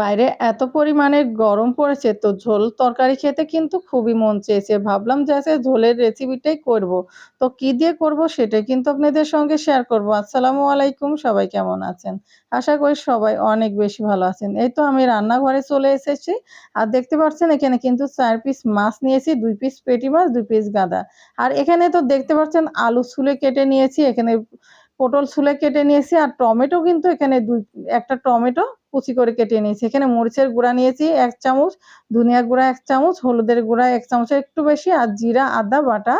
বাইরে এত পরিমাণে গরম পড়েছে তো ঝোল তরকারি খেতে কিন্তু খুবই মন চেয়েছে। ভাবলাম যে আজকে ঝোলের রেসিপিটাই করব। তো কি দিয়ে করব সেটাই কিন্তু আপনাদের সঙ্গে শেয়ার করব। আসসালামু আলাইকুম, সবাই কেমন আছেন? আশা করি সবাই অনেক বেশি ভালো আছেন। এই তো আমি রান্নাঘরে চলে এসেছি। আর দেখতে পাচ্ছেন এখানে কিন্তু চার পিস মাছ নিয়েছি, দুই পিস পেটি মাছ, দুই পিস গাদা। আর এখানে তো দেখতে পাচ্ছেন আলু ছুলে কেটে নিয়েছি। এখানে পটল ছুলে কেটে নিয়েছি আর টমেটো কিন্তু এখানে দুই, একটা টমেটো কুচি করে কেটে নিয়েছি। এখানে মরিচের গুঁড়া নিয়েছি এক চামচ, ধনিয়া গুঁড়া এক চামচ, হলুদের গুঁড়া এক চামচের একটু বেশি, আর জিরা, আদা বাটা।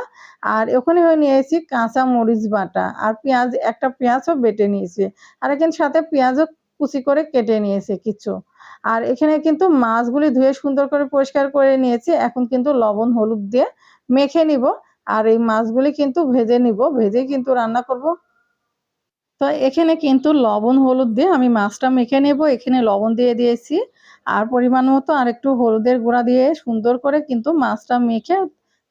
আর ওখানে হয়ে নিয়েছি কাঁচা মরিচ বাটা। আর পেঁয়াজ, একটা পেঁয়াজও বেটে নিয়েছি। আর এখানে সাথে পেঁয়াজও কুচি করে কেটে নিয়েছে কিছু। আর এখানে কিন্তু মাছগুলি ধুয়ে সুন্দর করে পরিষ্কার করে নিয়েছি। এখন কিন্তু লবণ, হলুদ দিয়ে মেখে নিব। আর এই মাছগুলি কিন্তু ভেজে নিব। ভেজে কিন্তু রান্না করব। তো এখানে কিন্তু লবণ, হলুদ দিয়ে আমি মাছটা মেখে নেব। এখানে লবণ দিয়ে দিয়েছি। আর পরিমাণ মতো আর একটু হলুদের গুঁড়া দিয়ে সুন্দর করে কিন্তু মাছটা মেখে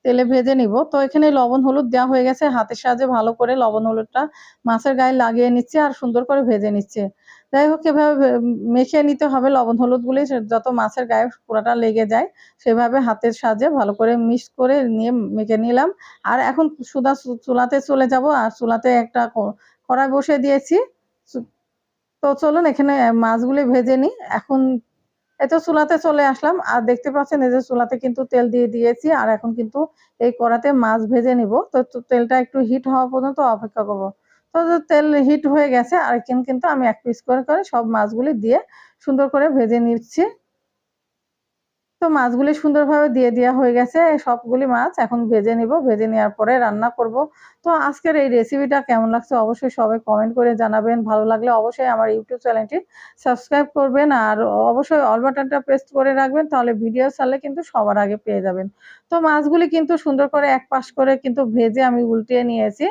তেলে ভেজে নিব। তো এখানে লবণ, হলুদ দেওয়া হয়ে গেছে। হাতের সাহায্যে ভালো করে লবণ, হলুদটা মাছের গায়ে লাগিয়ে নিচ্ছে আর সুন্দর করে ভেজে নিচ্ছে। যাই হোক, এভাবে মেখে নিতে হবে লবণ হলুদগুলি যত মাছের গায়ে পুরাটা লেগে যায়, সেভাবে হাতের সাহায্যে ভালো করে মিক্স করে নিয়ে মেখে নিলাম। আর এখন সুদা চুলাতে চলে যাব। আর চুলাতে একটা কড়াই বসে দিয়েছি। তো চলুন এখানে মাছগুলি ভেজে নিই। এখন এতো চুলাতে চলে আসলাম। আর দেখতে পাচ্ছেন এই যে চুলাতে কিন্তু তেল দিয়ে দিয়েছি। আর এখন কিন্তু এই কড়াতে মাছ ভেজে নিব। তো তেলটা একটু হিট হওয়া পর্যন্ত অপেক্ষা করব। তো তেল হিট হয়ে গেছে, আর কিন্তু আমি এক পিস করে করে সব মাছগুলি দিয়ে সুন্দর করে ভেজে নিচ্ছি। তো মাছগুলি সুন্দরভাবে দিয়ে দেওয়া হয়ে গেছে। সবগুলি মাছ এখন ভেজে নিব। ভেজে নেওয়ার পরে রান্না করব। তো আজকের এই রেসিপিটা কেমন লাগছে অবশ্যই সবাই কমেন্ট করে জানাবেন। ভালো লাগলে অবশ্যই আমার ইউটিউব চ্যানেলটি সাবস্ক্রাইব করবেন। আর অবশ্যই অল বাটনটা পেস্ট করে রাখবেন, তাহলে ভিডিও ছাড়লে কিন্তু সবার আগে পেয়ে যাবেন। তো মাছগুলি কিন্তু সুন্দর করে এক পাশ করে কিন্তু ভেজে আমি উল্টিয়ে নিয়েছি।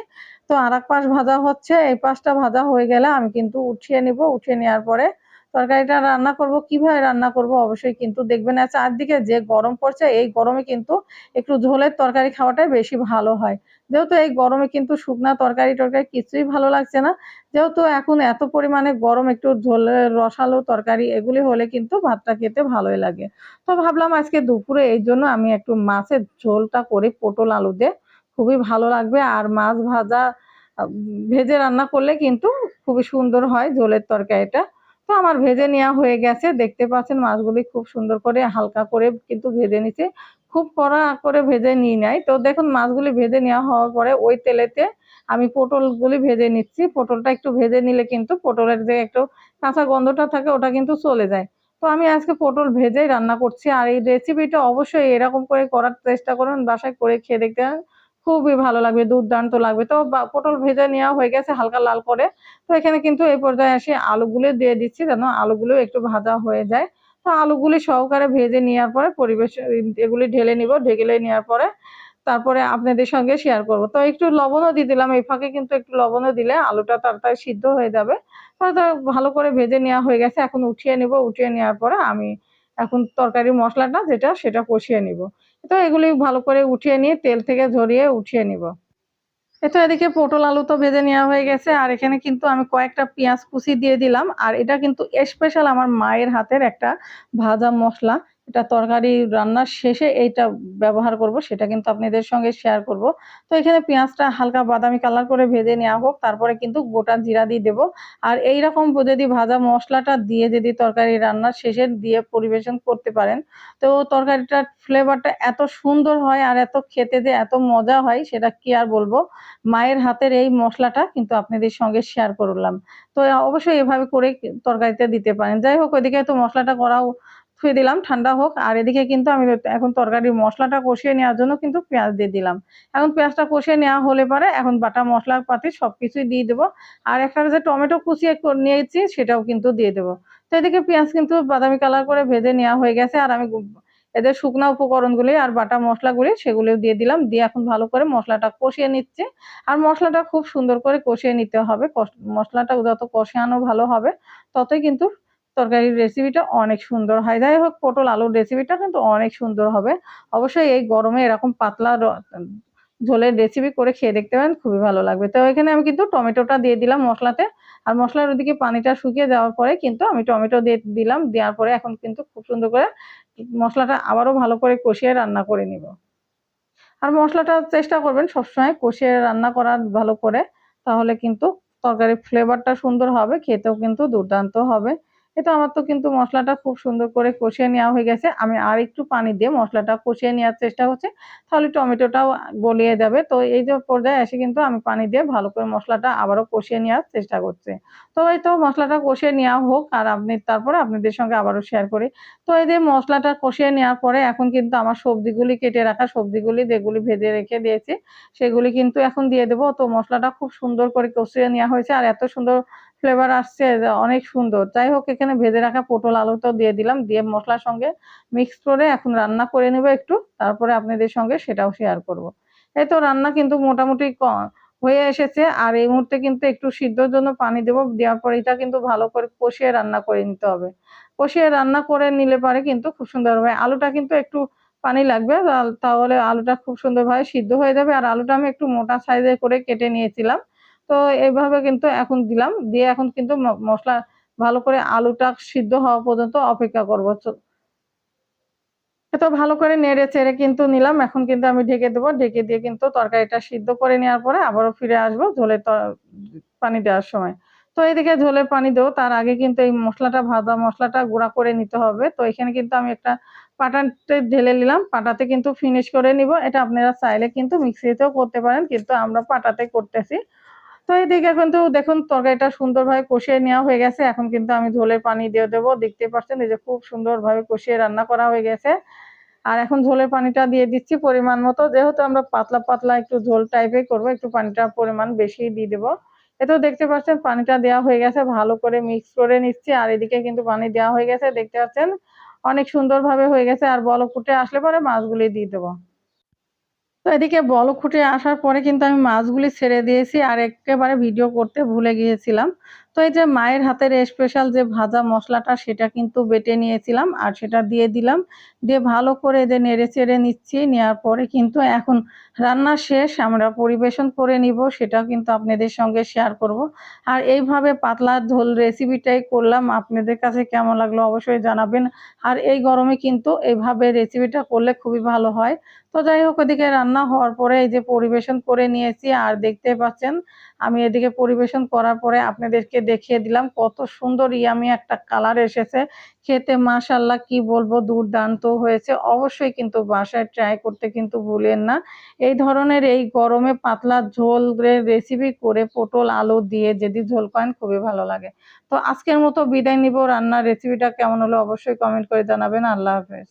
তো আর এক পাশ ভাজা হচ্ছে। এই পাশটা ভাজা হয়ে গেলে আমি কিন্তু উঠিয়ে নিব। উঠিয়ে নেওয়ার পরে তরকারিটা রান্না করব, কীভাবে রান্না করব অবশ্যই কিন্তু দেখবেন। না চারদিকে যে গরম পড়ছে, এই গরমে কিন্তু একটু ঝোলের তরকারি খাওয়াটাই বেশি ভালো হয়। যেহেতু এই গরমে কিন্তু শুকনা তরকারি টরকারি কিছুই ভালো লাগছে না, যেহেতু এখন এত পরিমাণে গরম একটু ঝোলের রসালো তরকারি এগুলি হলে কিন্তু ভাতটা খেতে ভালোই লাগে। তো ভাবলাম আজকে দুপুরে এই জন্য আমি একটু মাছের ঝোলটা করে, পটল আলু দিয়ে। খুবই ভালো লাগবে। আর মাছ ভাজা ভেজে রান্না করলে কিন্তু খুবই সুন্দর হয় ঝোলের তরকারিটা। তো আমার ভেজে নেওয়া হয়ে গেছে। দেখতে পাচ্ছেন মাছগুলি খুব সুন্দর করে হালকা করে কিন্তু ভেজে নিচ্ছে খুব কড়া করে ভেজে নিই নাই। তো দেখুন মাছগুলি ভেজে নেওয়া হওয়ার পরে ওই তেলেতে আমি পটলগুলি ভেজে নিচ্ছি। পটলটা একটু ভেজে নিলে কিন্তু পটলের যে একটু কাঁচা গন্ধটা থাকে ওটা কিন্তু চলে যায়। তো আমি আজকে পটল ভেজেই রান্না করছি। আর এই রেসিপিটা অবশ্যই এরকম করে করার চেষ্টা করুন। বাসায় করে খেয়ে দেখতে খুবই ভালো লাগবে, দুর্দান্ত লাগবে। তো পটল ভেজে নেওয়া হয়ে গেছে হালকা লাল করে। তো এখানে কিন্তু এই পর্যায়ে আসি আলুগুলো দিয়ে দিচ্ছি যেন আলুগুলো একটু ভাজা হয়ে যায়। তো আলুগুলি সহকারে ভেজে নেওয়ার পরে পরিবেশ, এগুলি ঢেলে নিব, ঢেলে নেওয়ার পরে তারপরে আপনাদের সঙ্গে শেয়ার করব। তো একটু লবণও দিয়ে দিলাম, এই ফাঁকে কিন্তু একটু লবণও দিলে আলুটা তাড়াতাড়ি সিদ্ধ হয়ে যাবে। ভালো করে ভেজে নেওয়া হয়ে গেছে, এখন উঠিয়ে নিব। উঠিয়ে নেওয়ার পরে আমি এখন তরকারি মশলাটা যেটা সেটা কষিয়ে নিব। তো এগুলি ভালো করে উঠিয়ে নিয়ে তেল থেকে ঝরিয়ে উঠিয়ে নিব। এতো এদিকে পটল আলু তো ভেজে নেওয়া হয়ে গেছে, আর এখানে কিন্তু আমি কয়েকটা পেঁয়াজ কুচি দিয়ে দিলাম, আর এটা কিন্তু স্পেশাল আমার মায়ের হাতের একটা ভাজা মশলা। এটা তরকারি রান্নার শেষে এইটা ব্যবহার করব, সেটা কিন্তু আপনাদের সঙ্গে শেয়ার করব। তো এখানে পেঁয়াজটা হালকা বাদামি কালার করে ভেজে নেওয়া হোক, তারপরে কিন্তু গোটা জিরা দিয়ে দেবো। আর এই রকম যদি ভাজা মশলাটা দিয়ে যদি তরকারি রান্নার শেষে দিয়ে পরিবেশন করতে পারেন, তো তরকারিটার ফ্লেভারটা এত সুন্দর হয় আর এত খেতে যে এত মজা হয়, সেটা কি আর বলব? মায়ের হাতের এই মশলাটা কিন্তু আপনাদের সঙ্গে শেয়ার করলাম। তো অবশ্যই এভাবে করে তরকারিতে দিতে পারেন। যাই হোক, ওইদিকে তো মশলাটা করাও থুয়ে দিলাম, ঠান্ডা হোক। আর এদিকে কিন্তু আমি এখন তরকারির মশলাটা কষিয়ে নেওয়ার জন্য কিন্তু পেঁয়াজ দিয়ে দিলাম। এখন পেঁয়াজটা কষিয়ে নেওয়া হলে পরে এখন বাটা মশলা পাতি সব কিছুই দিয়ে দেবো। আর একটা যে টমেটো কুচিয়ে নিয়েছি, সেটাও কিন্তু দিয়ে দেবো। তো এদিকে পেঁয়াজ কিন্তু বাদামি কালার করে ভেজে নেওয়া হয়ে গেছে। আর আমি এদের শুকনো উপকরণগুলি আর বাটা মশলাগুলি সেগুলিও দিয়ে দিলাম। দিয়ে এখন ভালো করে মশলাটা কষিয়ে নিচ্ছে। আর মশলাটা খুব সুন্দর করে কষিয়ে নিতে হবে। মশলাটা যত কষানো ভালো হবে, ততই কিন্তু তরকারির রেসিপিটা অনেক সুন্দর হয়। যাই হোক, পটল আলুর রেসিপিটা কিন্তু অনেক সুন্দর হবে। অবশ্যই এই গরমে এরকম পাতলা ঝোলের রেসিপি করে খেয়ে দেখতে পারেন, খুবই ভালো লাগবে। তো এখানে আমি কিন্তু টমেটোটা দিয়ে দিলাম মশলাতে। আর মশলার ওদিকে পানিটা শুকিয়ে যাওয়ার পরে কিন্তু আমি টমেটো দিয়ে দিলাম। দেওয়ার পরে এখন কিন্তু খুব সুন্দর করে মশলাটা আবারও ভালো করে কষিয়ে রান্না করে নিব। আর মশলাটা চেষ্টা করবেন সবসময় কষিয়ে রান্না করার ভালো করে। তাহলে কিন্তু তরকারির ফ্লেভারটা সুন্দর হবে, খেতেও কিন্তু দুর্দান্ত হবে। এই তো আমার তো কিন্তু মশলাটা খুব সুন্দর করে কষিয়ে নেওয়া হয়ে গেছে। আমি আর একটু পানি দিয়ে মশলাটা কষিয়ে নেওয়ার চেষ্টা করছি। তাহলে টমেটোটাও গলিয়ে যাবে। তো এই যে পর্যায়ে এসে কিন্তু আমি পানি দিয়ে ভালো করে মশলাটা আবারও কষিয়ে নেওয়ার চেষ্টা করছি। তো এই তো মশলাটা কষিয়ে নেওয়া হোক আর আপনি তারপরে আপনাদের সঙ্গে আবারও শেয়ার করি। তো এই যে মশলাটা কষিয়ে নেওয়ার পরে এখন কিন্তু আমার সবজিগুলি কেটে রাখা সবজিগুলি যেগুলি ভেজে রেখে দিয়েছি, সেগুলি কিন্তু এখন দিয়ে দেবো। তো মশলাটা খুব সুন্দর করে কষিয়ে নেওয়া হয়েছে আর এত সুন্দর ফ্লেভার আসছে অনেক সুন্দর। যাই হোক, এখানে ভেজে রাখা পটল আলুটাও দিয়ে দিলাম, দিয়ে মশলার সঙ্গে মিক্স করে এখন রান্না করে নেব একটু, তারপরে আপনাদের সঙ্গে সেটাও শেয়ার করব। এই তো রান্না কিন্তু মোটামুটি হয়ে এসেছে, আর এই মুহূর্তে কিন্তু একটু সিদ্ধর জন্য পানি দেবো, দেওয়ার পর এটা কিন্তু ভালো করে কষিয়ে রান্না করে নিতে হবে। কষিয়ে রান্না করে নিলে পরে কিন্তু খুব সুন্দর হবে আলুটা কিন্তু একটু পানি লাগবে, তাহলে আলুটা খুব সুন্দরভাবে সিদ্ধ হয়ে যাবে। আর আলুটা আমি একটু মোটা সাইজের করে কেটে নিয়েছিলাম তো এইভাবে কিন্তু এখন দিলাম। দিয়ে এখন কিন্তু মশলা ভালো করে আলুটা সিদ্ধ হওয়া পর্যন্ত অপেক্ষা করব। তো ভালো করে নেড়ে চেড়ে কিন্তু নিলাম। এখন কিন্তু আমি ঢেকে দেবো। ঢেকে দিয়ে কিন্তু তরকারিটা সিদ্ধ করে নেওয়ার পরে আবারও ফিরে আসব ঝোলের পানি দেওয়ার সময়। তো এইদিকে ঝোলের পানি দেবো। তার আগে কিন্তু এই মশলাটা, ভাজা মশলাটা গুঁড়া করে নিতে হবে। তো এখানে কিন্তু আমি একটা পাটাতে ঢেলে নিলাম। পাটাতে কিন্তু ফিনিশ করে নিব। এটা আপনারা চাইলে কিন্তু মিক্সিতেও করতে পারেন। কিন্তু আমরা পাটাতে করতেছি। তো এইদিকে কিন্তু দেখুন তরকারিটা সুন্দরভাবে কষিয়ে নেওয়া হয়ে গেছে। এখন কিন্তু আমি ঝোলের পানি দিয়ে দেবো। দেখতে পাচ্ছেন এই যে খুব সুন্দরভাবে কষিয়ে রান্না করা হয়ে গেছে। আর এখন ঝোলের পানিটা দিয়ে দিচ্ছি পরিমাণ মতো। যেহেতু আমরা পাতলা পাতলা একটু ঝোল টাইপের করব, একটু পানিটার পরিমাণ বেশি দিয়ে দেবো। এতেও দেখতে পাচ্ছেন পানিটা দেওয়া হয়ে গেছে, ভালো করে মিক্স করে নিচ্ছি। আর এদিকে কিন্তু পানি দেওয়া হয়ে গেছে, দেখতে পাচ্ছেন? অনেক সুন্দরভাবে হয়ে গেছে। আর বল ফুটে আসলে পরে মাছগুলি দিয়ে দেবো। এদিকে বল খুঁটে আসার পরে কিন্তু আমি মাছগুলি ছেড়ে দিয়েছি আর একেবারে ভিডিও করতে ভুলে গিয়েছিলাম। তো এই যে মায়ের হাতের স্পেশাল যে ভাজা মশলাটা, সেটা কিন্তু বেটে নিয়েছিলাম আর সেটা দিয়ে দিলাম। দিয়ে ভালো করে যে নেড়ে চেড়ে নিচ্ছি নেওয়ার পরে কিন্তু এখন রান্না শেষ, আমরা পরিবেশন করে নিব সেটা কিন্তু আপনাদের সঙ্গে শেয়ার করব। আর এইভাবে পাতলা ঝোল রেসিপিটাই করলাম, আপনাদের কাছে কেমন লাগল অবশ্যই জানাবেন। আর এই গরমে কিন্তু এইভাবে রেসিপিটা করলে খুবই ভালো হয়। তো যাই হোক, ওদিকে রান্না হওয়ার পরে এই যে পরিবেশন করে নিয়েছি, আর দেখতে পাচ্ছেন, আমি এদিকে পরিবেশন করার পরে আপনাদেরকে দেখিয়ে দিলাম কত সুন্দর ইয়ামি একটা কালার এসেছে। খেতে মাশাল্লাহ কি বলব দুর্দান্ত হয়েছে। অবশ্যই কিন্তু বাসায় ট্রাই করতে কিন্তু ভুলেন না। এই ধরনের এই গরমে পাতলা ঝোল রেসিপি করে পটল, আলু দিয়ে যদি ঝোল করেন খুবই ভালো লাগে। তো আজকের মতো বিদায় নিব। রান্নার রেসিপিটা কেমন হলো অবশ্যই কমেন্ট করে জানাবেন। আল্লাহ হাফেজ।